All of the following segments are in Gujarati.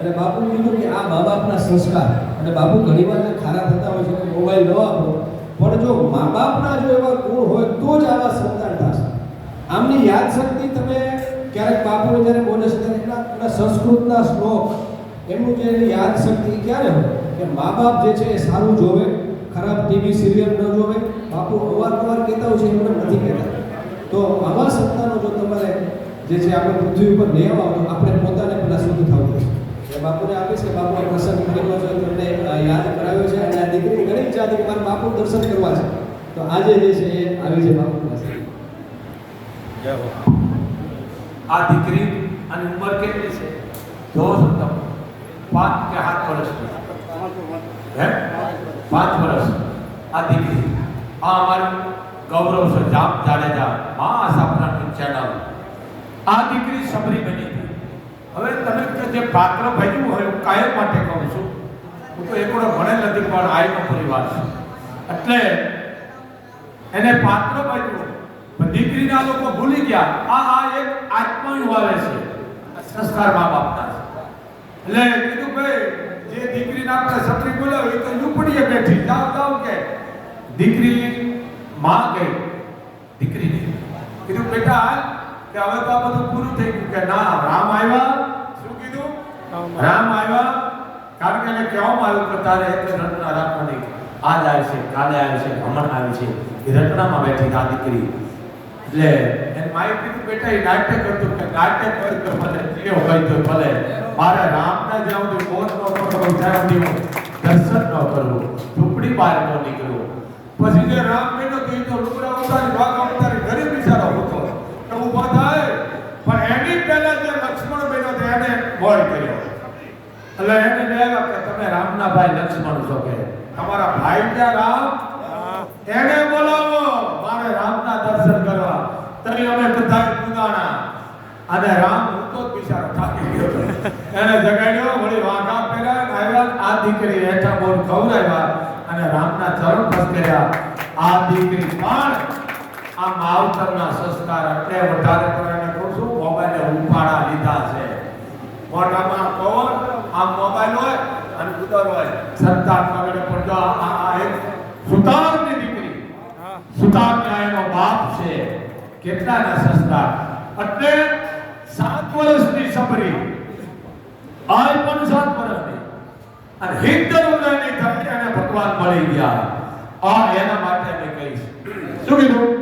અને બાપુ કીધું કે આ મા બાપના સંસ્કાર. અને બાપુ ઘણી વાર ખારા થતા હોય છે કે મોબાઈલ ન આપો પણ જો મા બાપના જો એવા ગુણ હોય તો જ આવા સંતાન થશે આમની યાદ શક્તિ તમે ક્યારેક બાપુ જ્યારે બોલે છે ત્યારે સંસ્કૃતના શ્લોક, એમનું જે એની યાદ શક્તિ ક્યારે હોય? કે મા બાપ જે છે એ સારું જોવે, ખરાબ ટીવી સિરિયલ ન જોવે. બાપુ અવારનવાર કહેતા હોય છે એમને નથી કહેતા. તો આવા સંતાનો જો તમારે જે છે આપણે પૃથ્વી ઉપર લઈ આવો તો આપણે પોતાને પહેલા શુદ્ધ થવું જોઈએ એટલે બાપુને આપીશ કે બાપુ આ પ્રસંગ કર્યો છે તમને અ, યાદ કરાવ્યો છે અને આ દીકરી ઘણી ઈચ્છા હતી કે મારે બાપુ દર્શન કરવા છે. તો આજે જે છે એ આવી છે બાપુ પાસે. આ દીકરી અને ઉંમર કેટલી છે? જો છો તમે. પાંચ કે સાત વર્ષની હે? પાંચ વર્ષ. આ દીકરી. આ અમારું ગૌરવ છે. જામ જાડેજા. મા આશાપુરાની ચેનલ. આ દીકરી સબરી બની હતી હવે તમે જે પાત્ર ભજવું હોય હું કાયમ માટે કહું છું. હું તો એકડો ભણે નથી, પણ આયનો પરિવાર છે. એટલે એને પાત્ર ભજવું પણ દીકરીના લોકો ભૂલી ગયા. આ આ એક આત્માયું આવે છે. સંસ્કાર મા બાપના એટલે કીધું ભાઈ, જે દીકરીને આપણે સત્રી બોલાવી તો ઝૂંપડીએ બેઠી. જાવ જાવ કે. દીકરી માં ગઈ. દીકરીને. કીધું, બેટા કે હવે તો આ બધું પૂરું થઈ ગયું કે ના, રામ આવ્યા. શું કીધું? રામ આવ્યા. કારણ કે એને કહેવામાં આવ્યું કે તારે એક રત્ના રાખવાની. આજ આવે છે, કાલે આવે છે હમણાં આવે છે. એ રત્નામાં બેઠી આ દીકરી. એટલે એને માય કીધું, બેટા, એ નાટ્ય કરતું કે નાટ્ય હોય તો ભલે જે હોય તો ભલે. મારે રામના જાઉં તો મોત ન ત્યાં સુધી હું દર્શન ન કરવું, ઝૂંપડી બહાર ન નીકળવું. પછી જે રામ બેઠો તો એ તો ઉતારી ભાગ ઉતારી ઘરે બિચારો હતો તો ઊભો થાય પણ એની પહેલા જે લક્ષ્મણ તો એને બોલ કર્યો. એટલે એને કહેવા કે તમે રામના ભાઈ લક્ષ્મણ છો કે. તમારા ભાઈ ક્યાં રામ, એને બોલાવો. મારે રામના દર્શન કરવા. તરી અમે બધા કુદાણા અને રામ હું તો બિચારો થાકી ગયો એને જગાડ્યો, વળી વાઘા પહેલા આવ્યા, આ દીકરી હેઠા બોલ ખવડાવ્યા અને રામના ચરણ પસક્યા આ દીકરી પણ આ માવતરના સંસ્કાર એટલે વધારે કરીને કહું છું મોબાઈલે ઉપાડા લીધા છે. મોટામાં કોણ? આ મોબાઈલ હોય અને ઉદર હોય. સંતાન પગડે પણ જો આ એક સુતારની દીકરી સુતારના એનો બાપ છે. કેટલાના સંસ્કાર? એટલે સાત વર્ષની સબરી આજ પણ સાત વર્ષની. અને હિન્દ ઉદયની ધરતી અને ભગવાન મળી ગયા. આ એના માટે મેં કહીશ. શું કીધું?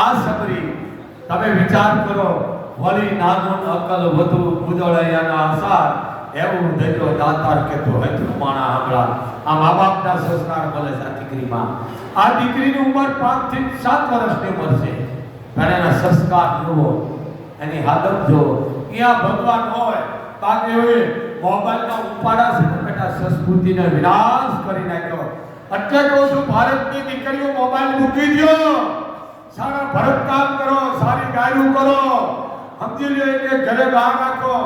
આ સબરી તમે વિચાર કરો, વળી નાનું અકલ વધુ ઉજળૈયાના આસાર એવું દેજો દાતાર કે તો હેતુ માણા હમણાં. આ મા બાપના સંસ્કાર મળે છે આ દીકરીમાં. આ દીકરીની ઉંમર પાંચથી સાત વર્ષની ઉંમર છે. પણ એના સંસ્કાર જુઓ, એની હાલત જુઓ. અહીંયા ભગવાન હોય બાકી હોય મોબાઈલના ઉપાડા બેટા સંસ્કૃતિને વિનાશ કરી નાખ્યો. એટલે કહું છું ભારતની દીકરીઓ મોબાઈલ મૂકી દો સારા ભરતકામ કરો, સારી ગાયું કરો. સમજી લે કે ઘરે બહાર રાખો.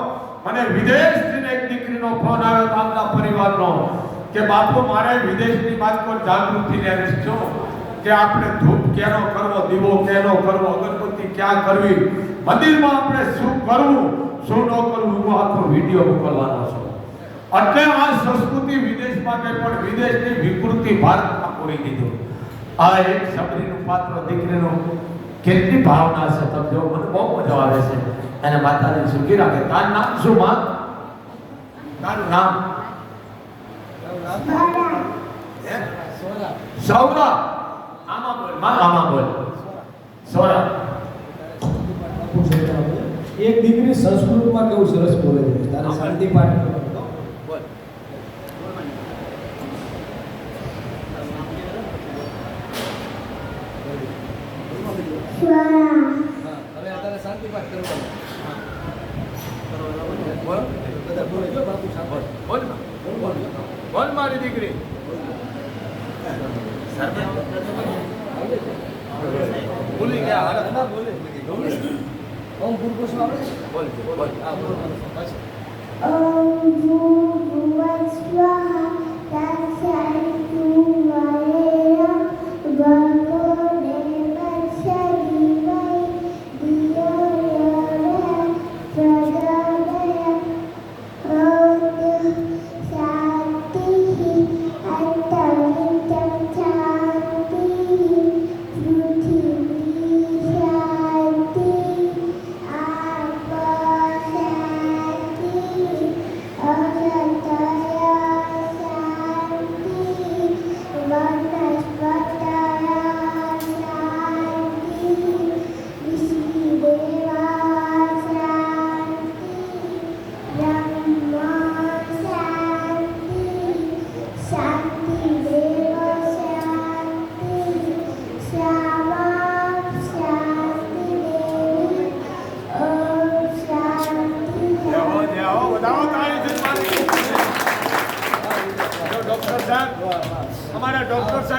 મને વિદેશથી એક દીકરીનો ફોન આવ્યો તો આપણા પરિવારનો કે, બાપુ, મારે વિદેશની વાત પર જાગૃતિ લેવી છે કે આપણે ધૂપ કેનો કરવો, દીવો કેનો કરવો, અગરબત્તી ક્યાં કરવી? મંદિરમાં આપણે શું કરવું? શું ન કરવું? હું આખો વીડિયો મોકલવાનો છું. એટલે આ સંસ્કૃતિ વિદેશમાં માટે પણ વિદેશની વિકૃતિ ભારતમાં પૂરી દીધું. આ એક સબરીનું પાત્ર દીકરીનો કેટલી ભાવના છે તમે જો મને બહુ મજા આવે છે. અને માતાજી સુખી રાખે. તારું નામ શું માં? તારું નામ? હે? સૌરભ આમાં બોલમાં આમાં બોલ. સૌરભ એક દીકરી સંસ્કૃતમાં કેવું સરસ બોલે છે? તારે શાંતિ પાઠ કરવાનો. હા હવે અત્યારે શાંતિ પાઠ કરવાનો. બોલ મારી દીકરી ભૂલી ગયા હારત ના બોલે ઓમ ગુરુકૃષ્ણ આપણે બોલ બોલ હા. બોલો પાછું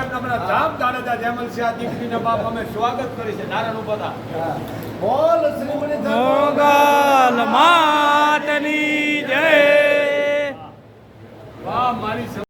સાહેબ હમણાં ધામ જાડેજા જેમલ દીકરીના બાપ અમે સ્વાગત કરી છે નારાયણ ઉપાધા બોલ શ્રીમણી મોગલ માતની જય. વાહ મારી